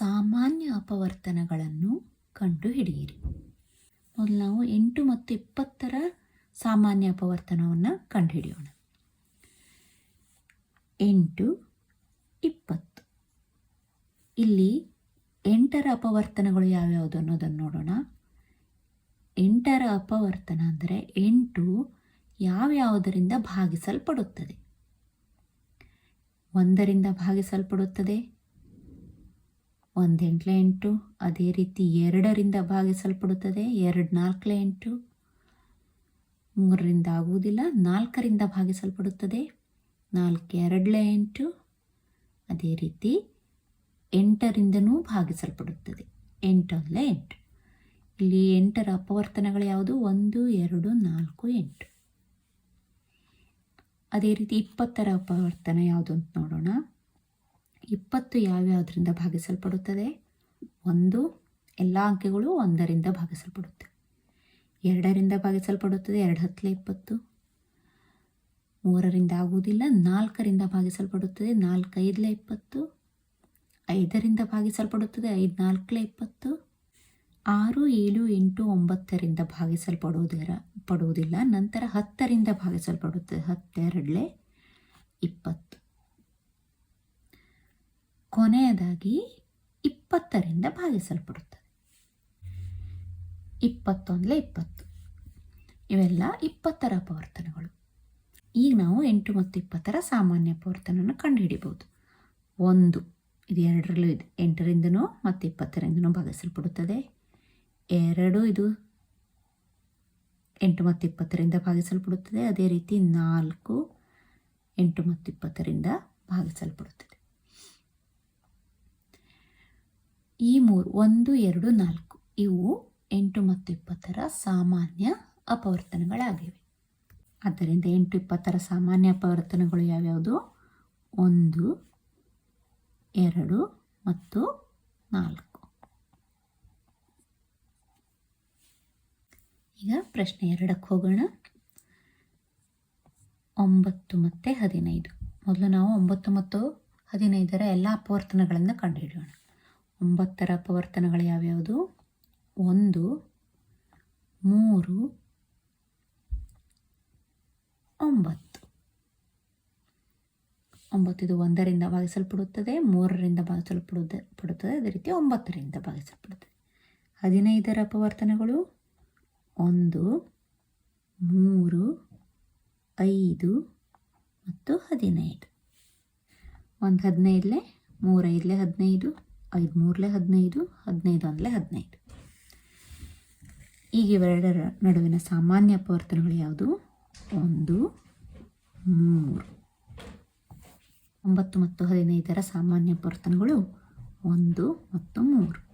ಸಾಮಾನ್ಯ ಅಪವರ್ತನಗಳನ್ನು ಕಂಡುಹಿಡಿಯಿರಿ. ಮೊದಲು ನಾವು ಎಂಟು ಮತ್ತು ಇಪ್ಪತ್ತರ ಸಾಮಾನ್ಯ ಅಪವರ್ತನವನ್ನು ಕಂಡುಹಿಡಿಯೋಣ. ಎಂಟು, ಇಪ್ಪತ್ತು. ಇಲ್ಲಿ ಎಂಟರ ಅಪವರ್ತನಗಳು ಯಾವ್ಯಾವುದು ಅನ್ನೋದನ್ನು ನೋಡೋಣ. ಎಂಟರ ಅಪವರ್ತನ ಅಂದರೆ ಎಂಟು ಯಾವ್ಯಾವುದರಿಂದ ಭಾಗಿಸಲ್ಪಡುತ್ತದೆ? ಒಂದರಿಂದ ಭಾಗಿಸಲ್ಪಡುತ್ತದೆ? ಒಂದೆಂಟ್ಲೆ ಎಂಟು, ಅದೇ ರೀತಿ ಎರಡರಿಂದ ಭಾಗಿಸಲ್ಪಡುತ್ತದೆ. ಎರಡು ನಾಲ್ಕಲೆ ಎಂಟು, ಮೂರರಿಂದ ಆಗುವುದಿಲ್ಲ, ನಾಲ್ಕರಿಂದ ಭಾಗಿಸಲ್ಪಡುತ್ತದೆ. ನಾಲ್ಕು ಎರಡಲೆ ಎಂಟು, ಅದೇ ರೀತಿ ಎಂಟರಿಂದನೂ ಭಾಗಿಸಲ್ಪಡುತ್ತದೆ. ಎಂಟೊಂದಲೆ ಎಂಟು. ಇಲ್ಲಿ ಎಂಟರ ಅಪವರ್ತನಗಳು ಯಾವುದು? ಒಂದು, ಎರಡು, ನಾಲ್ಕು, ಎಂಟು. ಅದೇ ರೀತಿ ಇಪ್ಪತ್ತರ ಅಪವರ್ತನ ಯಾವುದು ಅಂತ ನೋಡೋಣ. ಇಪ್ಪತ್ತು ಯಾವ್ಯಾವುದರಿಂದ ಭಾಗಿಸಲ್ಪಡುತ್ತದೆ? ಒಂದು, ಎಲ್ಲ ಅಂಕೆಗಳು ಒಂದರಿಂದ ಭಾಗಿಸಲ್ಪಡುತ್ತೆ. ಎರಡರಿಂದ ಭಾಗಿಸಲ್ಪಡುತ್ತದೆ, ಎರಡು ಹತ್ತಲೇ ಇಪ್ಪತ್ತು. ಮೂರರಿಂದ ಆಗುವುದಿಲ್ಲ, ನಾಲ್ಕರಿಂದ ಭಾಗಿಸಲ್ಪಡುತ್ತದೆ, ನಾಲ್ಕೈದಲೇ ಇಪ್ಪತ್ತು. ಐದರಿಂದ ಭಾಗಿಸಲ್ಪಡುತ್ತದೆ, ಐದು ನಾಲ್ಕಲೇ ಇಪ್ಪತ್ತು. ಆರು, ಏಳು, ಎಂಟು, ಒಂಬತ್ತರಿಂದ ಭಾಗಿಸಲ್ಪಡುವುದರ, ಪಡುವುದಿಲ್ಲ, ನಂತರ ಹತ್ತರಿಂದ ಭಾಗಿಸಲ್ಪಡುತ್ತದೆ, ಹತ್ತೆರಡಲೆ ಇಪ್ಪತ್ತು. ಕೊನೆಯದಾಗಿ ಇಪ್ಪತ್ತರಿಂದ ಭಾಗಿಸಲ್ಪಡುತ್ತದೆ. ಇಪ್ಪತ್ತೊಂದಲೆ ಇಪ್ಪತ್ತು. ಇವೆಲ್ಲ ಇಪ್ಪತ್ತರ ಅಪವರ್ತನಗಳು. ಈಗ ನಾವು ಎಂಟು ಮತ್ತು ಇಪ್ಪತ್ತರ ಸಾಮಾನ್ಯ ಅಪವರ್ತನವನ್ನು ಕಂಡುಹಿಡಿಬೋದು. ಒಂದು, ಇದು ಎರಡರಲ್ಲೂ ಇದೆ. ಎಂಟರಿಂದನೂ ಮತ್ತು ಇಪ್ಪತ್ತರಿಂದನೂ ಭಾಗಿಸಲ್ಪಡುತ್ತದೆ. ಎರಡು, ಇದು ಎಂಟು ಮತ್ತು ಇಪ್ಪತ್ತರಿಂದ ಭಾಗಿಸಲ್ಪಡುತ್ತದೆ. ಅದೇ ರೀತಿ ನಾಲ್ಕು ಎಂಟು ಮತ್ತು ಇಪ್ಪತ್ತರಿಂದ ಭಾಗಿಸಲ್ಪಡುತ್ತದೆ. ಈ ಮೂರು, ಒಂದು, ಎರಡು, ನಾಲ್ಕು ಇವು ಎಂಟು ಮತ್ತು ಇಪ್ಪತ್ತರ ಸಾಮಾನ್ಯ ಅಪವರ್ತನಗಳಾಗಿವೆ. ಆದ್ದರಿಂದ ಎಂಟು, ಇಪ್ಪತ್ತರ ಸಾಮಾನ್ಯ ಅಪವರ್ತನಗಳು ಯಾವ್ಯಾವುದು? ಒಂದು, ಎರಡು ಮತ್ತು ನಾಲ್ಕು. ಈಗ ಪ್ರಶ್ನೆ ಎರಡಕ್ಕೆ ಹೋಗೋಣ. ಒಂಬತ್ತು ಮತ್ತು ಹದಿನೈದು. ಮೊದಲು ನಾವು ಒಂಬತ್ತು ಮತ್ತು ಹದಿನೈದರ ಎಲ್ಲ ಅಪವರ್ತನಗಳನ್ನು ಕಂಡುಹಿಡಿಯೋಣ. ಒಂಬತ್ತರ ಅಪವರ್ತನಗಳು ಯಾವ್ಯಾವುದು? ಒಂದು, ಮೂರು, ಒಂಬತ್ತು. ಒಂಬತ್ತು ಇದು ಒಂದರಿಂದ ಭಾಗಿಸಲ್ಪಡುತ್ತದೆ, ಮೂರರಿಂದ ಭಾಗಿಸಲ್ಪಡುತ್ತದೆ, ಪಡುತ್ತದೆ. ಅದೇ ರೀತಿ ಒಂಬತ್ತರಿಂದ ಭಾಗಿಸಲ್ಪಡುತ್ತದೆ. ಹದಿನೈದರ ಅಪವರ್ತನಗಳು? ಒಂದು, ಮೂರು, ಐದು ಮತ್ತು ಹದಿನೈದು. ಒಂದು ಹದಿನೈದಲೆ, ಮೂರೈದಲೆ ಹದಿನೈದು. ಐದು ಮೂರಲೆ ಹದಿನೈದು ಹದಿನೈದು ಅಂದಲೇ ಹದಿನೈದು. ಈಗ ಇವೆರಡರ ನಡುವಿನ ಸಾಮಾನ್ಯ ಅಪವರ್ತನಗಳು ಯಾವುದು? ಒಂದು, ಮೂರು. ಒಂಬತ್ತು ಮತ್ತು ಹದಿನೈದರ ಸಾಮಾನ್ಯ ಅಪವರ್ತನಗಳು ಒಂದು ಮತ್ತು ಮೂರು.